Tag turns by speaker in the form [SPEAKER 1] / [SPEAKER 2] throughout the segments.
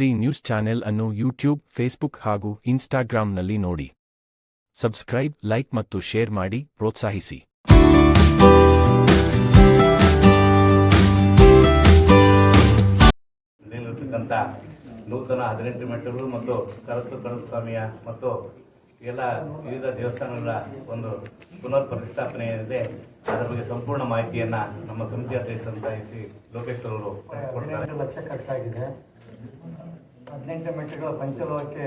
[SPEAKER 1] Three news channel ಅನ್ನು YouTube Facebook ಹಾಗೂ ಇನ್ಸ್ಟಾಗ್ರಾಂನಲ್ಲಿ ನೋಡಿ. ಸಬ್ಸ್ಕ್ರೈಬ್ ಲೈಕ್ ಮತ್ತು ಶೇರ್ ಮಾಡಿ ಪ್ರೋತ್ಸಾಹಿಸಿ.
[SPEAKER 2] ನೂತನ ಹದಿನೆಂಟು ಮೆಟ್ಟಲು ಮತ್ತು ಕರತು ಕಡಲು ಸ್ವಾಮಿಯ ಮತ್ತು ಎಲ್ಲ ವಿವಿಧ ದೇವಸ್ಥಾನಗಳ ಒಂದು ಪುನರ್ ಪ್ರತಿಷ್ಠಾಪನೆ ಏನಿದೆ ಅದರ ಬಗ್ಗೆ ಸಂಪೂರ್ಣ ಮಾಹಿತಿಯನ್ನ ನಮ್ಮ ಸಮಿತಿ ಅಧ್ಯಕ್ಷರಂತ ಎಸ್ ಸಿ
[SPEAKER 3] ಲಕ್ಷ ಖರ್ಚಾಗಿದೆ. ಹದಿನೆಂಟು ಮೆಟ್ರಿಗಳ ಪಂಚಲೋಹಕ್ಕೆ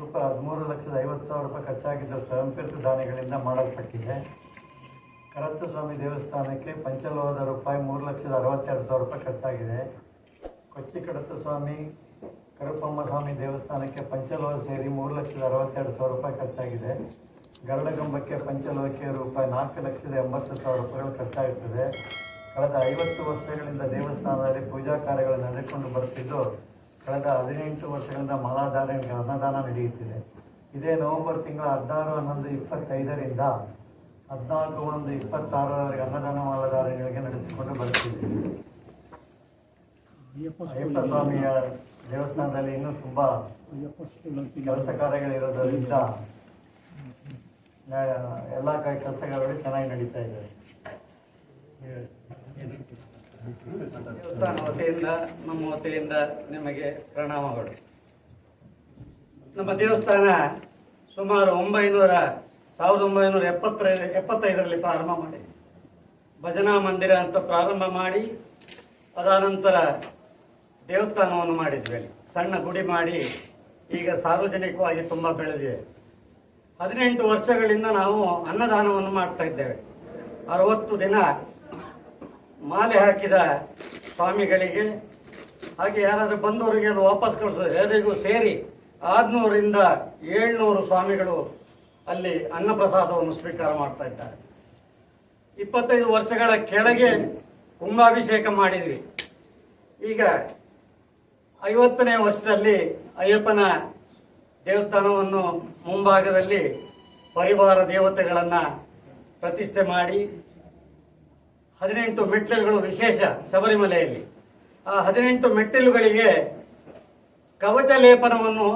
[SPEAKER 3] ರೂಪಾಯಿ ಹದಿಮೂರು ಲಕ್ಷದ ಐವತ್ತು ಸಾವಿರ ರೂಪಾಯಿ ಖರ್ಚಾಗಿದ್ದ ಸ್ವಯಂಪ್ರೇರಿತ ದಾನಿಗಳಿಂದ ಮಾಡಲ್ಪಟ್ಟಿದೆ. ಕರತ್ತು ಸ್ವಾಮಿ ದೇವಸ್ಥಾನಕ್ಕೆ ಪಂಚಲೋಹದ ರೂಪಾಯಿ ಮೂರು ಲಕ್ಷದ ಅರವತ್ತೆರಡು ಸಾವಿರ ರೂಪಾಯಿ ಖರ್ಚಾಗಿದೆ. ಕೊಚ್ಚಿ ಕಡತ್ತು ಸ್ವಾಮಿ ಕರುಪಮ್ಮ ಸ್ವಾಮಿ ದೇವಸ್ಥಾನಕ್ಕೆ ಪಂಚಲೋಹ ಸೇರಿ ಮೂರು ಲಕ್ಷದ ಅರವತ್ತೆರಡು ಸಾವಿರ ರೂಪಾಯಿ ಖರ್ಚಾಗಿದೆ. ಗರಡಗಂಬಕ್ಕೆ ಪಂಚಲೋಹಕ್ಕೆ ರೂಪಾಯಿ ನಾಲ್ಕು ಲಕ್ಷದ ಎಂಬತ್ತು ಸಾವಿರ ರೂಪಾಯಿಗಳು ಖರ್ಚಾಗುತ್ತದೆ. ಕಳೆದ ಐವತ್ತು ವರ್ಷಗಳಿಂದ ದೇವಸ್ಥಾನದಲ್ಲಿ ಪೂಜಾ ಕಾರ್ಯಗಳು ನಡೆದುಕೊಂಡು ಬರುತ್ತಿದ್ದು ಕಳೆದ ಹದಿನೆಂಟು ವರ್ಷಗಳಿಂದ ಮಾಲಾಧಾರಣೆಗೆ ಅನ್ನದಾನ ನಡೆಯುತ್ತಿದೆ. ಇದೇ ನವೆಂಬರ್ ತಿಂಗಳ ಹದಿನಾರು ಹನ್ನೊಂದು ಇಪ್ಪತ್ತೈದರಿಂದ ಹದಿನಾಲ್ಕು ಒಂದು ಇಪ್ಪತ್ತಾರರವರೆಗೆ ಅನ್ನದಾನ ಮಾಲಾಧಾರಣೆಗಳಿಗೆ ನಡೆಸಿಕೊಂಡು ಬರುತ್ತಿದೆ. ಅಯ್ಯಪ್ಪ ಸ್ವಾಮಿಯ ದೇವಸ್ಥಾನದಲ್ಲಿ ಇನ್ನೂ ತುಂಬ ಕೆಲಸ ಕಾರ್ಯಗಳಿರೋದರಿಂದ ಎಲ್ಲ ಕೆಲಸಗಳು ಚೆನ್ನಾಗಿ ನಡೀತಾ ಇದ್ದಾವೆ.
[SPEAKER 4] ದೇವಸ್ಥಾನ ವತಿಯಿಂದ ನಮ್ಮ ವತಿಯಿಂದ ನಿಮಗೆ ಪ್ರಣಾಮಗಳು ನಮ್ಮ ದೇವಸ್ಥಾನ ಸುಮಾರು ಒಂಬೈನೂರ, ಸಾವಿರದ ಒಂಬೈನೂರ ಎಪ್ಪತ್ತರ, ಎಪ್ಪತ್ತೈದರಲ್ಲಿ ಪ್ರಾರಂಭ ಮಾಡಿ. ಭಜನಾ ಮಂದಿರ ಅಂತ ಪ್ರಾರಂಭ ಮಾಡಿ, ಅದಾನಂತರ ದೇವಸ್ಥಾನವನ್ನು ಮಾಡಿದ್ವಿ ಸಣ್ಣ ಗುಡಿ ಮಾಡಿ, ಈಗ ಸಾರ್ವಜನಿಕವಾಗಿ ತುಂಬ ಬೆಳೆದಿದೆ. ಹದಿನೆಂಟು ವರ್ಷಗಳಿಂದ ನಾವು ಅನ್ನದಾನವನ್ನು ಮಾಡ್ತಾ ಇದ್ದೇವೆ. ಅರವತ್ತು ದಿನ ಮಾಲೆ ಹಾಕಿದ ಸ್ವಾಮಿಗಳಿಗೆ, ಹಾಗೆ ಯಾರಾದರೂ ಬಂದವರಿಗೆ ವಾಪಸ್ ಕಳಿಸೋದು ಎಲ್ಲರಿಗೂ ಸೇರಿ ಆರುನೂರಿಂದ ಏಳ್ನೂರು ಸ್ವಾಮಿಗಳು ಅಲ್ಲಿ ಅನ್ನಪ್ರಸಾದವನ್ನು ಸ್ವೀಕಾರ ಮಾಡ್ತಾ ಇದ್ದಾರೆ. ಇಪ್ಪತ್ತೈದು ವರ್ಷಗಳ ಕೆಳಗೆ ಕುಂಭಾಭಿಷೇಕ ಮಾಡಿದ್ವಿ. ಈಗ ಐವತ್ತನೇ ವರ್ಷದಲ್ಲಿ ಅಯ್ಯಪ್ಪನ ದೇವಸ್ಥಾನವನ್ನು ಮುಂಭಾಗದಲ್ಲಿ ಪರಿವಾರ ದೇವತೆಗಳನ್ನು ಪ್ರತಿಷ್ಠೆ ಮಾಡಿ ಹದಿನೆಂಟು ಮೆಟ್ಟಿಲುಗಳು ವಿಶೇಷ ಶಬರಿಮಲೆಯಲ್ಲಿ. ಆ ಹದಿನೆಂಟು ಮೆಟ್ಟಿಲುಗಳಿಗೆ ಕವಚ ಲೇಪನವನ್ನು,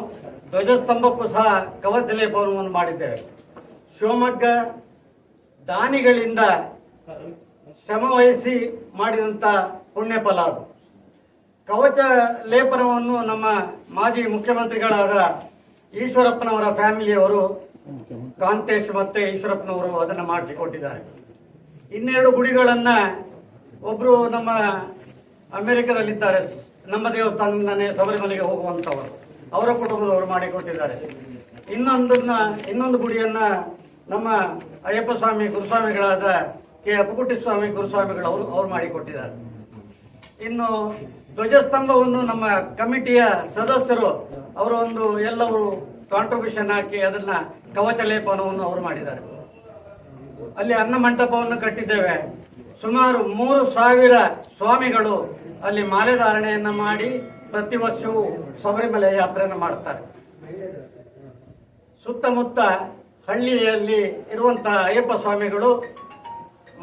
[SPEAKER 4] ಧ್ವಜಸ್ತಂಭಕ್ಕೂ ಸಹ ಕವಚ ಲೇಪನವನ್ನು ಮಾಡಿದ್ದೇವೆ. ಶಿವಮೊಗ್ಗ ದಾನಿಗಳಿಂದ ಶ್ರಮವಹಿಸಿ ಮಾಡಿದಂಥ ಪುಣ್ಯ ಫಲ ಅದು. ಕವಚ ಲೇಪನವನ್ನು ನಮ್ಮ ಮಾಜಿ ಮುಖ್ಯಮಂತ್ರಿಗಳಾದ ಈಶ್ವರಪ್ಪನವರ ಫ್ಯಾಮಿಲಿಯವರು, ಕಾಂತೇಶ್ ಮತ್ತೆ ಈಶ್ವರಪ್ಪನವರು ಅದನ್ನು ಮಾಡಿಸಿಕೊಟ್ಟಿದ್ದಾರೆ. ಇನ್ನೆರಡು ಗುಡಿಗಳನ್ನ ಒಬ್ರು ನಮ್ಮ ಅಮೆರಿಕದಲ್ಲಿದ್ದಾರೆ. ನಮ್ಮ ದೇವಸ್ಥಾನನೇ ಶಬರಿಮಲೆಗೆ ಹೋಗುವಂಥವರು. ಅವರ ಕುಟುಂಬದವರು ಮಾಡಿಕೊಟ್ಟಿದ್ದಾರೆ. ಇನ್ನೊಂದನ್ನ, ಇನ್ನೊಂದು ಗುಡಿಯನ್ನ ನಮ್ಮ ಅಯ್ಯಪ್ಪ ಸ್ವಾಮಿ ಗುರುಸ್ವಾಮಿಗಳಾದ ಕೆ ಅಪ್ಪುಗುಟ್ಟಿ ಸ್ವಾಮಿ ಗುರುಸ್ವಾಮಿಗಳು ಅವರು, ಅವ್ರು ಮಾಡಿಕೊಟ್ಟಿದ್ದಾರೆ. ಇನ್ನು ಧ್ವಜಸ್ತಂಭವನ್ನು ನಮ್ಮ ಕಮಿಟಿಯ ಸದಸ್ಯರು ಅವರು ಒಂದು ಎಲ್ಲವರು ಕಾಂಟ್ರಿಬ್ಯೂಷನ್ ಹಾಕಿ ಅದನ್ನ ಕವಚ ಲೇಪನವನ್ನು ಅವರು ಮಾಡಿದ್ದಾರೆ. ಅಲ್ಲಿ ಅನ್ನ ಮಂಟಪವನ್ನು ಕಟ್ಟಿದ್ದೇವೆ. ಸುಮಾರು ಮೂರು ಸಾವಿರ ಸ್ವಾಮಿಗಳು ಅಲ್ಲಿ ಮಾಲೆ ಮಾಲೆಧಾರಣೆಯನ್ನ ಮಾಡಿ ಪ್ರತಿ ವರ್ಷವೂ ಶಬರಿಮಲೆ ಯಾತ್ರೆಯನ್ನು ಮಾಡ್ತಾರೆ. ಸುತ್ತಮುತ್ತ ಹಳ್ಳಿಯಲ್ಲಿ ಇರುವಂತಹ ಅಯ್ಯಪ್ಪ ಸ್ವಾಮಿಗಳು,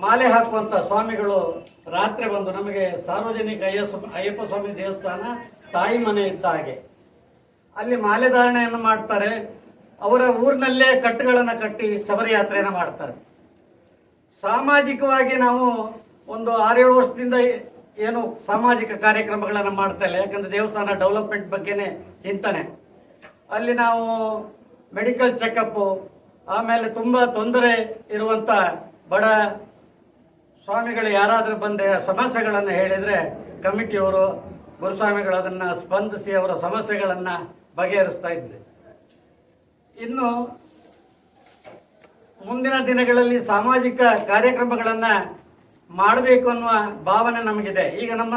[SPEAKER 4] ಮಾಲೆ ಹಾಕುವಂತ ಸ್ವಾಮಿಗಳು ರಾತ್ರಿ ಬಂದು ನಮಗೆ ಸಾರ್ವಜನಿಕ ಅಯ್ಯಪ್ಪ ಅಯ್ಯಪ್ಪ ಸ್ವಾಮಿ ದೇವಸ್ಥಾನ ತಾಯಿ ಮನೆ ಇದ್ದ ಹಾಗೆ. ಅಲ್ಲಿ ಮಾಲೆ ಧಾರಣೆಯನ್ನು ಮಾಡ್ತಾರೆ. ಅವರ ಊರಿನಲ್ಲೇ ಕಟ್ಟುಗಳನ್ನು ಕಟ್ಟಿ ಶಬರಿ ಯಾತ್ರೆಯನ್ನು ಮಾಡ್ತಾರೆ. ಸಾಮಾಜಿಕವಾಗಿ ನಾವು ಒಂದು ಆರೇಳು ವರ್ಷದಿಂದ ಏನು ಸಾಮಾಜಿಕ ಕಾರ್ಯಕ್ರಮಗಳನ್ನು ಮಾಡ್ತಾ ಇಲ್ಲ. ಯಾಕಂದರೆ ದೇವಸ್ಥಾನ ಡೆವಲಪ್ಮೆಂಟ್ ಬಗ್ಗೆನೇ ಚಿಂತನೆ. ಅಲ್ಲಿ ನಾವು ಮೆಡಿಕಲ್ ಚೆಕಪ್ಪು ಆಮೇಲೆ ತುಂಬ ತೊಂದರೆ ಇರುವಂಥ ಬಡ ಸ್ವಾಮಿಗಳು ಯಾರಾದರೂ ಬಂದೆ ಸಮಸ್ಯೆಗಳನ್ನು ಹೇಳಿದರೆ ಕಮಿಟಿಯವರು, ಗುರುಸ್ವಾಮಿಗಳು ಅದನ್ನು ಸ್ಪಂದಿಸಿ ಅವರ ಸಮಸ್ಯೆಗಳನ್ನು ಬಗೆಹರಿಸ್ತಾ ಇದ್ದೆ ಇನ್ನು ಮುಂದಿನ ದಿನಗಳಲ್ಲಿ ಸಾಮಾಜಿಕ ಕಾರ್ಯಕ್ರಮಗಳನ್ನು ಮಾಡಬೇಕು ಅನ್ನುವ ಭಾವನೆ ನಮಗಿದೆ. ಈಗ ನಮ್ಮ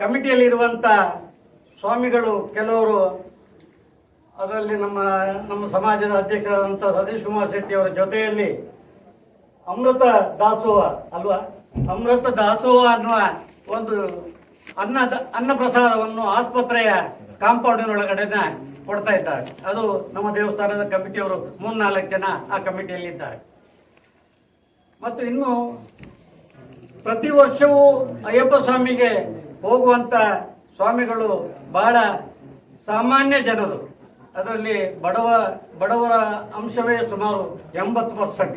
[SPEAKER 4] ಕಮಿಟಿಯಲ್ಲಿ ಇರುವಂಥ ಸ್ವಾಮಿಗಳು, ಕೆಲವರು ಅದರಲ್ಲಿ ನಮ್ಮ ನಮ್ಮ ಸಮಾಜದ ಅಧ್ಯಕ್ಷರಾದಂಥ ಸತೀಶ್ ಕುಮಾರ್ ಶೆಟ್ಟಿ ಅವರ ಜೊತೆಯಲ್ಲಿ ಅಮೃತ ದಾಸೋಹ ಅಲ್ವಾ? ಅಮೃತ ದಾಸೋಹ ಅನ್ನುವ ಒಂದು ಅನ್ನ ಅನ್ನ ಪ್ರಸಾದವನ್ನು ಆಸ್ಪತ್ರೆಯ ಕಾಂಪೌಂಡಿನೊಳಗಡೆನ ಕೊಡ್ತಾ ಇದ್ದಾರೆ. ಅದು ನಮ್ಮ ದೇವಸ್ಥಾನದ ಕಮಿಟಿಯವರು ಮೂರ್ನಾಲ್ಕು ಜನ ಆ ಕಮಿಟಿಯಲ್ಲಿ ಇದ್ದಾರೆ ಮತ್ತು ಇನ್ನು ಪ್ರತಿ ವರ್ಷವೂ ಅಯ್ಯಪ್ಪ ಸ್ವಾಮಿಗೆ ಹೋಗುವಂತ ಸ್ವಾಮಿಗಳು ಬಹಳ ಸಾಮಾನ್ಯ ಜನರು. ಅದರಲ್ಲಿ ಬಡವ, ಬಡವರ ಅಂಶವೇ ಸುಮಾರು ಎಂಬತ್ತು ಪರ್ಸೆಂಟ್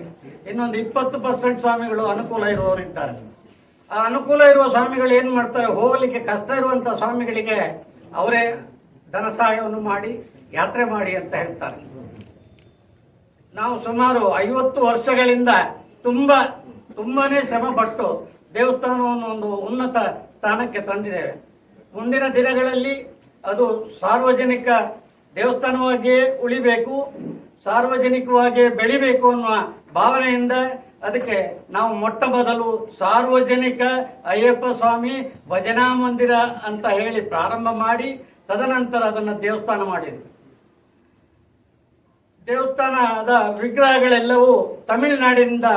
[SPEAKER 4] ಇನ್ನೊಂದು ಇಪ್ಪತ್ತು ಪರ್ಸೆಂಟ್ ಸ್ವಾಮಿಗಳು ಅನುಕೂಲ ಇರುವವರು ಇದ್ದಾರೆ. ಆ ಅನುಕೂಲ ಇರುವ ಸ್ವಾಮಿಗಳು ಏನು ಮಾಡ್ತಾರೆ? ಹೋಗಲಿಕ್ಕೆ ಕಷ್ಟ ಇರುವಂಥ ಸ್ವಾಮಿಗಳಿಗೆ ಅವರೇ ಧನ ಸಹಾಯವನ್ನು ಮಾಡಿ, ಯಾತ್ರೆ ಮಾಡಿ ಅಂತ ಹೇಳ್ತಾರೆ. ನಾವು ಸುಮಾರು ಐವತ್ತು ವರ್ಷಗಳಿಂದ ತುಂಬ, ತುಂಬಾನೇ ಶ್ರಮ ಪಟ್ಟು ದೇವಸ್ಥಾನವನ್ನು ಒಂದು ಉನ್ನತ ಸ್ಥಾನಕ್ಕೆ ತಂದಿದ್ದೇವೆ. ಮುಂದಿನ ದಿನಗಳಲ್ಲಿ ಅದು ಸಾರ್ವಜನಿಕ ದೇವಸ್ಥಾನವಾಗಿಯೇ ಉಳಿಬೇಕು, ಸಾರ್ವಜನಿಕವಾಗಿಯೇ ಬೆಳಿಬೇಕು ಅನ್ನುವ ಭಾವನೆಯಿಂದ ಅದಕ್ಕೆ ನಾವು ಮೊಟ್ಟ ಮೊದಲು ಸಾರ್ವಜನಿಕ ಅಯ್ಯಪ್ಪ ಸ್ವಾಮಿ ಭಜನಾ ಮಂದಿರ ಅಂತ ಹೇಳಿ ಪ್ರಾರಂಭ ಮಾಡಿ ತದನಂತರ ಅದನ್ನು ದೇವಸ್ಥಾನ ಮಾಡಿದರು. ದೇವಸ್ಥಾನದ ವಿಗ್ರಹಗಳೆಲ್ಲವೂ ತಮಿಳುನಾಡಿನಿಂದ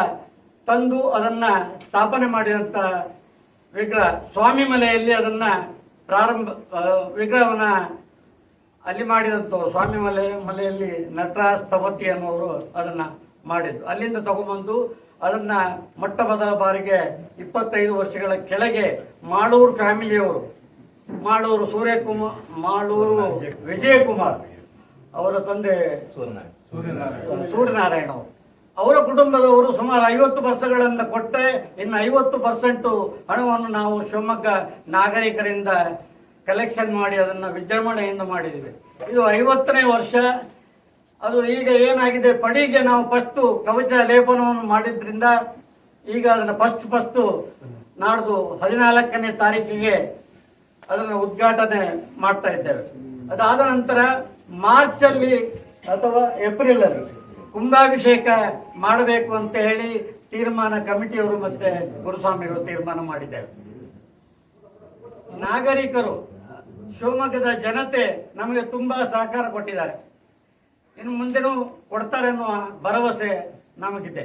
[SPEAKER 4] ತಂದು ಅದನ್ನು ಸ್ಥಾಪನೆ ಮಾಡಿದಂಥ ವಿಗ್ರಹ. ಸ್ವಾಮಿ ಮಲೆಯಲ್ಲಿ ಅದನ್ನ ಪ್ರಾರಂಭ ವಿಗ್ರಹವನ್ನು ಅಲ್ಲಿ ಮಾಡಿದಂಥವ್ರು. ಸ್ವಾಮಿ ಮಲೆ, ಮಲೆಯಲ್ಲಿ ನಟರಾಜ್ ಸ್ಥಪತಿ ಅನ್ನೋರು ಅದನ್ನ ಮಾಡಿದ್ದು ಅಲ್ಲಿಂದ ತಗೊಂಬಂದು ಅದನ್ನ ಮೊಟ್ಟ ಮೊದಲ ಬಾರಿಗೆ ಇಪ್ಪತ್ತೈದು ವರ್ಷಗಳ ಕೆಳಗೆ ಮಾಳೂರು ಫ್ಯಾಮಿಲಿಯವರು ಮಾಳೂರು ಸೂರ್ಯಕುಮಾರ್ ಮಾಳೂರು ವಿಜಯಕುಮಾರ್. ಅವರ ತಂದೆ ಸೂರ್ಯನಾರಾಯಣ. ಅವರು. ಅವರ ಕುಟುಂಬದವರು ಸುಮಾರು ಐವತ್ತು ವರ್ಷಗಳನ್ನು ಕೊಟ್ಟೆ ಇನ್ನು ಐವತ್ತು ಪರ್ಸೆಂಟು ಹಣವನ್ನು ನಾವು ಶಿವಮೊಗ್ಗ ನಾಗರಿಕರಿಂದ ಕಲೆಕ್ಷನ್ ಮಾಡಿ ಅದನ್ನು ವಿಜೃಂಭಣೆಯಿಂದ ಮಾಡಿದ್ದೀವಿ. ಇದು ಐವತ್ತನೇ ವರ್ಷ. ಅದು ಈಗ ಏನಾಗಿದೆ? ಪಡಿಗೆ ನಾವು ಫಸ್ಟು ಕವಚ ಲೇಪನವನ್ನು ಮಾಡಿದ್ರಿಂದ ಈಗ ಅದನ್ನು ಫಸ್ಟ್ ಫಸ್ಟು ನಾಡ್ದು ಹದಿನಾಲ್ಕನೇ ತಾರೀಕಿಗೆ ಅದನ್ನು ಉದ್ಘಾಟನೆ ಮಾಡ್ತಾ ಇದ್ದೇವೆ. ಅದಾದ ನಂತರ ಮಾರ್ಚ್ ಅಲ್ಲಿ ಅಥವಾ ಏಪ್ರಿಲ್ ಅಲ್ಲಿ ಕುಂಭಾಭಿಷೇಕ ಮಾಡಬೇಕು ಅಂತ ಹೇಳಿ ತೀರ್ಮಾನ ಕಮಿಟಿಯವರು ಮತ್ತೆ ಗುರುಸ್ವಾಮಿಗಳು ತೀರ್ಮಾನ ಮಾಡಿದ್ದೇವೆ ನಾಗರಿಕರು, ಶಿವಮೊಗ್ಗದ ಜನತೆ ನಮಗೆ ತುಂಬಾ ಸಹಕಾರ ಕೊಟ್ಟಿದ್ದಾರೆ. ಇನ್ನು ಮುಂದೆನೂ ಕೊಡ್ತಾರೆ ಅನ್ನುವ ಭರವಸೆ ನಮಗಿದೆ.